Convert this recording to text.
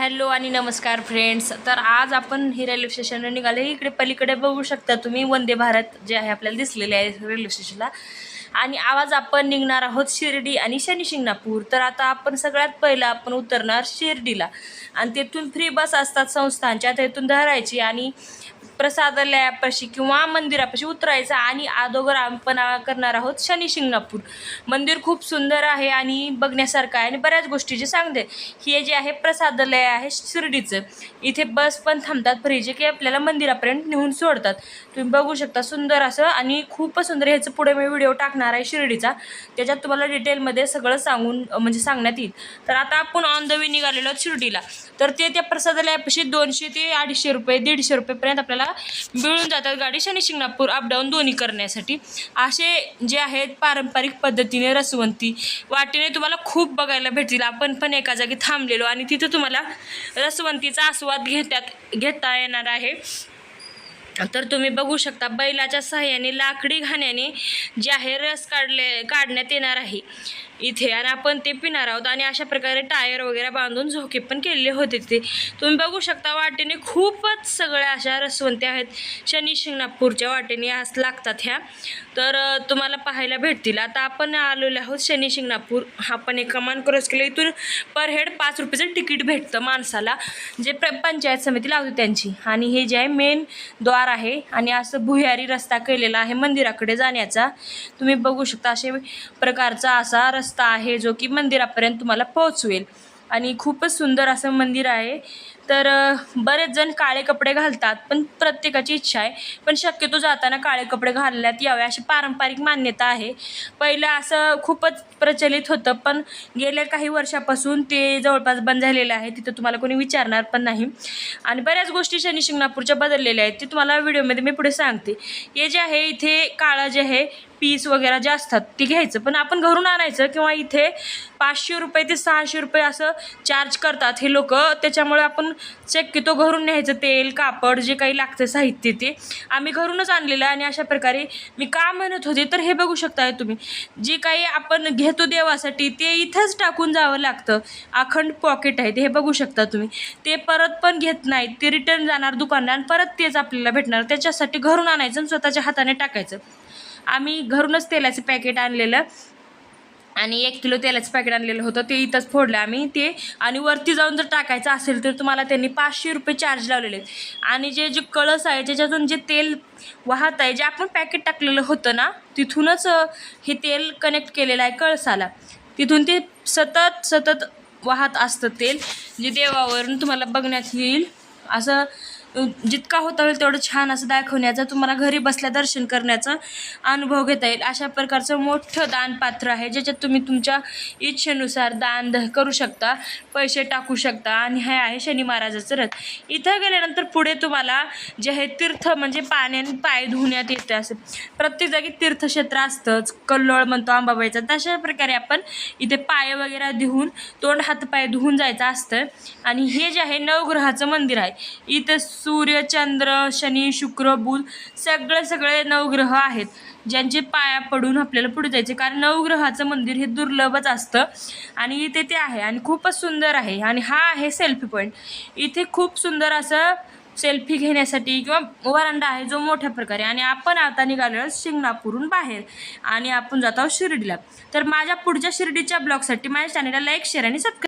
Hello आणि नमस्कार friends. तर आज आपण ही रेल्वे स्टेशनवर निघाले इकडे पलीकडे बघू शकता तुम्ही. वंदे भारत जे आहे आपल्याला दिसलेले आहे रेल्वे स्टेशनला आणि आवाज आपण निघणार आहोत शिर्डी आणि शनी शिंगणापूर. तर आता आपण सगळ्यात पहिलं आपण उतरणार शिर्डीला. आणि तेथून फ्री बस असतात संस्थांच्या. तेथून धरायची आणि प्रसादालयापाशी किंवा मंदिरापाशी उतरायचं आणि अगोदर आपण करणार आहोत शनी शिंगणापूर. मंदिर खूप सुंदर आहे आणि बघण्यासारखं आहे आणि बऱ्याच गोष्टी जे सांगते हे जे आहे प्रसादालय आहे शिर्डीचं. इथे बस पण थांबतात फ्रीजे की आपल्याला मंदिरापर्यंत नेऊन सोडतात. तुम्ही बघू शकता सुंदर असं आणि खूपच सुंदर ह्याचं पुढे मी व्हिडिओ टाकणार आहे शिर्डीचा. त्याच्यात तुम्हाला डिटेलमध्ये सगळं सांगून म्हणजे सांगण्यात येईल. तर आता आपण ऑन द वे निघालेलो आहोत शिर्डीला. तर ते त्या प्रसादालयापाशी दोनशे ते अडीचशे रुपये दीडशे रुपयेपर्यंत आपल्याला मिळून जातात. गाडी शनी शिंगणापूर अपडाऊन दोन्ही करण्यासाठी. असे जे आहेत पारंपरिक पद्धतीने रसवंती. वाटेने तुम्हाला खूप बघायला भेटतील. आपण पण एका जागी थांबलेलो आणि तिथं तुम्हाला रसवंतीचा आस्वाद घेतात घेता येणार आहे. तर तुम्ही बघू शकता बैलाच्या सहाय्याने लाकडी घाण्याने जे आहे रस काढले काढण्यात येणार आहे. इथे आणि आपण ते पिणार आहोत आणि अशा प्रकारे टायर वगैरे बांधून झोके पण केलेले होते ते तुम्ही बघू शकता वाटेने खूपच सगळ्या अशा रसवंत्या आहेत. शनी शिंगणापूरच्या वाटेने आज लागतात ह्या. तर तुम्हाला पाहायला भेटतील. आता आपण आलेलो आहोत शनी शिंगणापूर. आपण एक कमान क्रॉस केलं. इथून पर हेड पाच रुपयाचं तिकीट भेटतं माणसाला. जे प्र पंचायत समिती लावते त्यांची. आणि हे जे आहे मेन द्वार आहे आणि असं भुयारी रस्ता केलेला आहे मंदिराकडे जाण्याचा. तुम्ही बघू शकता असे प्रकारचा असा रस्ता आहे जो की मंदिरापर्यंत तुम्हाला पोहोचवेल. आणि खूपच सुंदर असं मंदिर आहे. तर बरेच जण काळे कपडे घालतात पण प्रत्येकाची इच्छा आहे. पण शक्यतो जाताना काळे कपडे घालण्यात यावे अशी पारंपरिक मान्यता आहे. पहिलं असं खूपच प्रचलित होतं पण गेल्या काही वर्षापासून ते जवळपास बंद झालेलं आहे. तिथं तुम्हाला कोणी विचारणार पण नाही. आणि बऱ्याच गोष्टी शनी शिंगणापूरच्या बदललेल्या आहेत ते तुम्हाला व्हिडिओमध्ये मी पुढे सांगते. हे जे आहे इथे काळं जे आहे पीस वगैरे जे असतात ते घ्यायचं. पण आपण घरून आणायचं किंवा इथे पाचशे रुपये ते सहाशे रुपये असं चार्ज करतात हे लोक. त्याच्यामुळे आपण शक्यतो घरून न्यायचं तेल कापड जे काही लागतं साहित्य ते. आम्ही घरूनच आणलेलं आहे आणि अशा प्रकारे मी का म्हणत होते तर हे बघू शकताय तुम्ही. जे काही आपण घेतो देवासाठी ते इथंच टाकून जावं लागतं. अखंड पॉकेट आहे ते हे बघू शकता तुम्ही. ते परत पण घेत नाहीत ते रिटर्न जाणार दुकानला आणि परत तेच आपल्याला भेटणार. त्याच्यासाठी घरून आणायचं आणि स्वतःच्या हाताने टाकायचं. आम्ही घरूनच तेलाचं पॅकेट आणलेलं. आणि एक किलो तेलाचं पॅकेट आणलेलं होतं. ते इथंच फोडलं आम्ही. ते आणि वरती जाऊन जर टाकायचं असेल तर तुम्हाला त्यांनी पाचशे रुपये चार्ज लावलेले आहेत. आणि जे जे कळस आहे त्याच्यातून जे तेल वाहत आहे जे आपण पॅकेट टाकलेलं होतं ना तिथूनच हे तेल कनेक्ट केलेलं आहे कळसाला. तिथून ते सतत सतत वाहत असतं तेल. जे देवावरून तुम्हाला बघण्यात येईल. असं जितका होता होईल तेवढं छान असं दाखवण्याचा तुम्हाला घरी बसल्या दर्शन करण्याचा अनुभव घेता येईल. अशा प्रकारचं मोठं दानपात्र आहे ज्याच्यात तुम्ही तुमच्या इच्छेनुसार दान करू शकता पैसे टाकू शकता. आणि हे आहे शनी महाराजाचं रथ. इथं गेल्यानंतर पुढे तुम्हाला जे आहे तीर्थ म्हणजे पाण्याने पाय धुण्यात येते असं. प्रत्येक जागी तीर्थक्षेत्र असतंच. कल्लोळ म्हणतो आंबाबाईचा तशा प्रकारे आपण इथे पाय वगैरे धुवून तोंड हातपाय धुवून जायचं असतं. आणि हे जे आहे नवग्रहाचं मंदिर आहे. इथं सूर्य चंद्र शनी शुक्र बुध सगळे सगळे नवग्रह आहेत. ज्यांचे पाया पडून आपल्याला पुढे जायचे. कारण नवग्रहाचं मंदिर हे दुर्लभच असतं. आणि इथे ते आहे आणि खूपच सुंदर आहे. आणि हा आहे सेल्फी पॉईंट इथे खूप सुंदर असं सेल्फी घेण्यासाठी किंवा वरांडा आहे जो मोठ्या प्रकारे. आणि आपण आता निघालो शिंगणापूरून शिंगणापूरहून बाहेर. आणि आपण जात आहोत शिर्डीला. तर माझ्या पुढच्या शिर्डीच्या ब्लॉगसाठी माझ्या चॅनलला लाईक शेअर आणि सबस्क्राईब